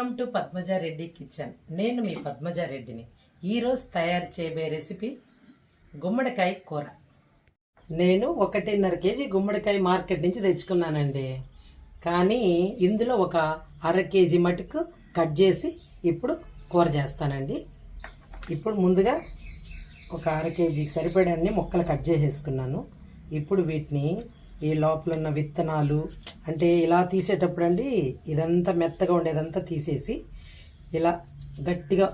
Welcome to Padmaja Reddy kitchen నేను మీ పద్మజారెడ్డిని ఈరోజు తయారు చేయబోయే రెసిపీ గుమ్మడికాయ కూర. నేను ఒకటిన్నర కేజీ గుమ్మడికాయ మార్కెట్ నుంచి తెచ్చుకున్నానండి. కానీ ఇందులో ఒక అర కేజీ మటుకు కట్ చేసి ఇప్పుడు కూర చేస్తానండి. ఇప్పుడు ముందుగా ఒక అర కేజీకి సరిపడే అన్ని ముక్కలు కట్ చేసేసుకున్నాను. ఇప్పుడు వీటిని ఈ లోపల ఉన్న విత్తనాలు అంటే ఇలా తీసేటప్పుడు అండి ఇదంతా మెత్తగా ఉండేదంతా తీసేసి ఇలా గట్టిగా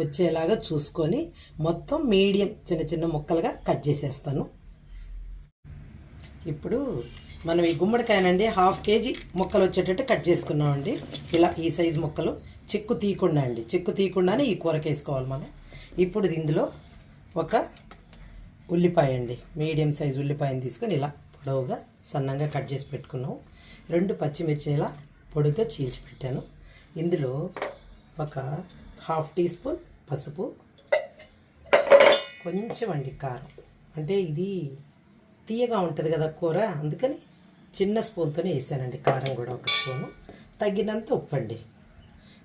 వచ్చేలాగా చూసుకొని మొత్తం మీడియం చిన్న చిన్న ముక్కలుగా కట్ చేసేస్తాను. ఇప్పుడు మనం ఈ గుమ్మడికాయనండి హాఫ్ కేజీ ముక్కలు వచ్చేటట్టు కట్ చేసుకున్నామండి. ఇలా ఈ సైజు ముక్కలు చెక్కు తీయకుండా అండి. చెక్కు తీయకుండానే ఈ కూరకి వేసుకోవాలి మనం. ఇప్పుడు ఇందులో ఒక ఉల్లిపాయ అండి మీడియం సైజ్ ఉల్లిపాయని తీసుకొని ఇలా పొడవుగా సన్నంగా కట్ చేసి పెట్టుకున్నాం రెండు పచ్చిమిర్చి ఇలా పొడిగా చీల్చి పెట్టాను. ఇందులో ఒక హాఫ్ టీ స్పూన్ పసుపు కొంచెం అండి కారం. అంటే ఇది తీయగా ఉంటుంది కదా కూర అందుకని చిన్న స్పూన్తోనే వేసానండి కారం కూడా ఒక స్పూను. తగినంత ఉప్పు అండి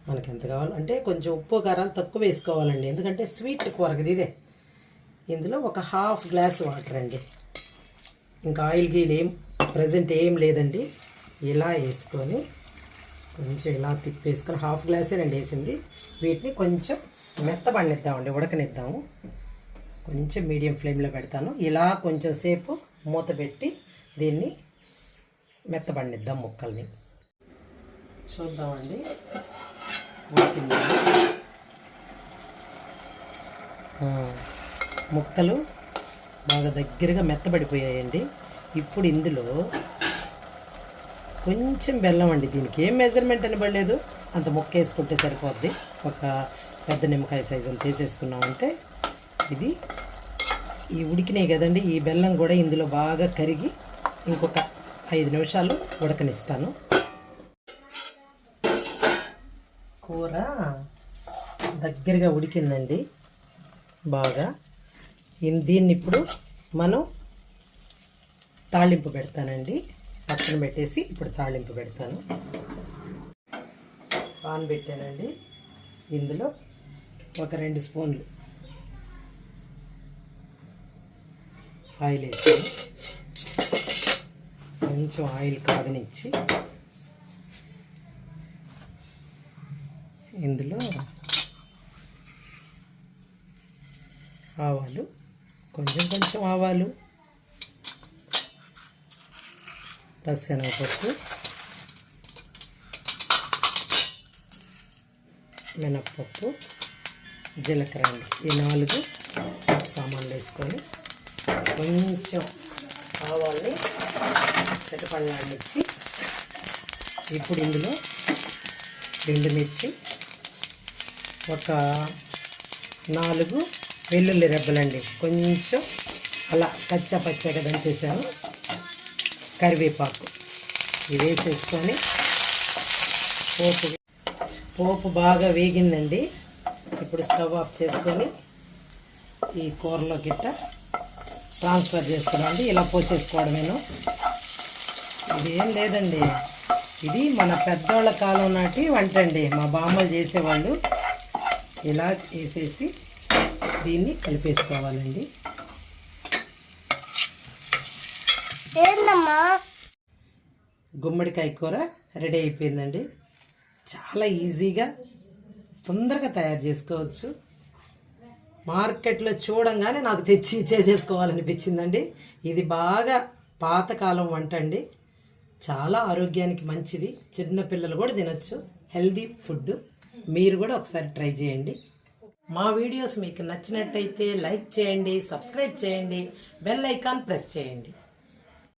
మనకి ఎంత కావాలో అంటే కొంచెం ఉప్పు కారాలు తక్కువ వేసుకోవాలండి. ఎందుకంటే స్వీట్ కూర కదా ఇదే. ఇందులో ఒక హాఫ్ గ్లాస్ వాటర్ అండి ఇంకా ఆయిల్ గీల్ ఏం ప్రజెంట్ ఏం లేదండి. ఇలా వేసుకొని కొంచెం ఇలా తిప్పేసుకొని హాఫ్ గ్లాసే రండి వేసింది. వీటిని కొంచెం మెత్తబడినిద్దామండి ఉడకనిద్దాము. కొంచెం మీడియం ఫ్లేమ్లో పెడతాను. ఇలా కొంచెం సేపు మూత పెట్టి దీన్ని మెత్తబడినిద్దాం ముక్కల్ని. చూద్దామండి. ముక్కలు బాగా దగ్గరగా మెత్తబడిపోయాయండి. ఇప్పుడు ఇందులో కొంచెం బెల్లం అండి దీనికి. ఏం మెజర్మెంట్ అని పడలేదు అంత ముక్క వేసుకుంటే సరిపోద్ది. ఒక పెద్ద నిమ్మకాయ సైజు అంత వేసేసుకున్నామంటే ఇది ఈ ఉడికినాయి కదండి. ఈ బెల్లం కూడా ఇందులో బాగా కరిగి ఇంకొక ఐదు నిమిషాలు ఉడకనిస్తాను. కూర దగ్గరగా ఉడికిందండి. బాగా దీన్ని ఇప్పుడు మనం తాళింపు పెడతానండి. పక్కన పెట్టేసి ఇప్పుడు తాళింపు పెడతాను. పాన్ పెట్టానండి. ఇందులో ఒక రెండు స్పూన్లు ఆయిల్ వేసాను. కొంచెం ఆయిల్ కాగనిచ్చి ఇందులో ఆవాలు కొంచెం కొంచెం ఆవాలు పచ్చెనగపప్పు మినప్పప్పు జీలకర్ర అండి. ఈ నాలుగు సామాన్లు వేసుకొని కొంచెం ఆవాల్ని చెట్టుపళ్ళాన్నిచ్చి ఇప్పుడు ఇందులో ఎండుమిర్చి ఒక నాలుగు వెల్లుల్లి రెబ్బలండి. కొంచెం అలా పచ్చ పచ్చగా దంచేసాను. కరివేపాకు ఇవి వేసేసుకొని పోపు పోపు బాగా వేగిందండి. ఇప్పుడు స్టవ్ ఆఫ్ చేసుకొని ఈ కూరలో గిట్ట ట్రాన్స్ఫర్ చేసుకున్నాండి ఇలా పోసేసుకోవడమేను. ఇదేం లేదండి. ఇది మన పెద్దోళ్ళ కాలం నాటి వంట అండి. మా బామ్మలు చేసేవాళ్ళు. ఇలా వేసేసి దీన్ని కలిపేసుకోవాలండి. గుమ్మడికాయ కూర రెడీ అయిపోయిందండి. చాలా ఈజీగా తొందరగా తయారు చేసుకోవచ్చు. మార్కెట్లో చూడంగానే నాకు తెచ్చి చేసేసుకోవాలనిపించిందండి ఇది బాగా పాతకాలం వంట అండి. చాలా ఆరోగ్యానికి మంచిది. చిన్న పిల్లలు కూడా తినొచ్చు. Healthy food. మీరు కూడా ఒకసారి ట్రై చేయండి. మా వీడియోస్ మీకు నచ్చినట్టయితే లైక్ చేయండి సబ్స్క్రైబ్ చేయండి బెల్ ఐకాన్ ప్రెస్ చేయండి.